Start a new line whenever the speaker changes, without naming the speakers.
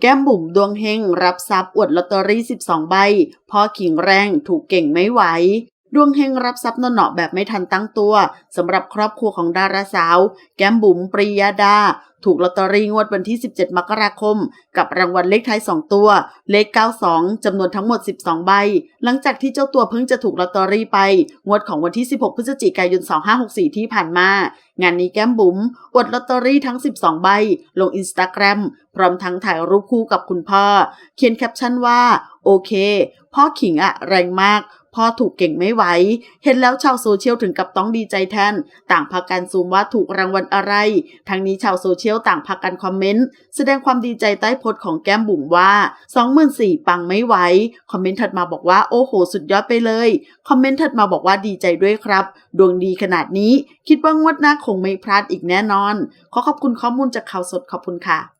แก้มบุ๋มดวงเฮงรับทรัพย์อวดลอตเตอรี่ 12 ใบพ่อขิงแรงถูกเก่งไม่ไหว ดวงเฮงรับทรัพย์นนเนาะแบบไม่ทันตั้งตัวสำหรับครอบครัวของดาราสาว แก้มบุ๋มปรียาดา ถูกลอตเตอรี่งวดวันที่ 17 มกราคม กับรางวัลเลขท้าย 2 ตัว เลข 92 จำนวนทั้งหมด 12 ใบ หลังจากที่เจ้าตัวเพิ่งจะถูกลอตเตอรี่ไป งวดของวันที่ 16 พฤศจิกายน 2564 ที่ผ่านมา งานนี้แก้มบุ๋มอวดลอตเตอรี่ทั้ง 12 ใบ ลงอินสตาแกรมพร้อมทั้งถ่ายรูปคู่กับคุณพ่อ เขียนแคปชั่นว่า โอเค พ่อขิงอะแรงมาก พ่อถูกเก่งไม่ไหว เห็นแล้วชาวโซเชียลถึงกับต้องดีใจแทน ต่างพากันซูมว่าถูกรางวัลอะไร ทั้งนี้ชาวโซเชียลต่างพากันคอมเมนต์ แสดงความดีใจใต้โพสต์ของแก้มบุ๋มว่า24,000ปังไม่ไหว คอมเมนต์ถัดมาบอกว่าโอ้โห สุดยอดไปเลย คอมเมนต์ถัดมาบอกว่าดีใจด้วยครับ ดวงดีขนาดนี้ คิดว่างวดหน้าคงไม่พลาดอีกแน่นอน ขอขอบคุณข้อมูลจากข่าวสดขอบคุณค่ะ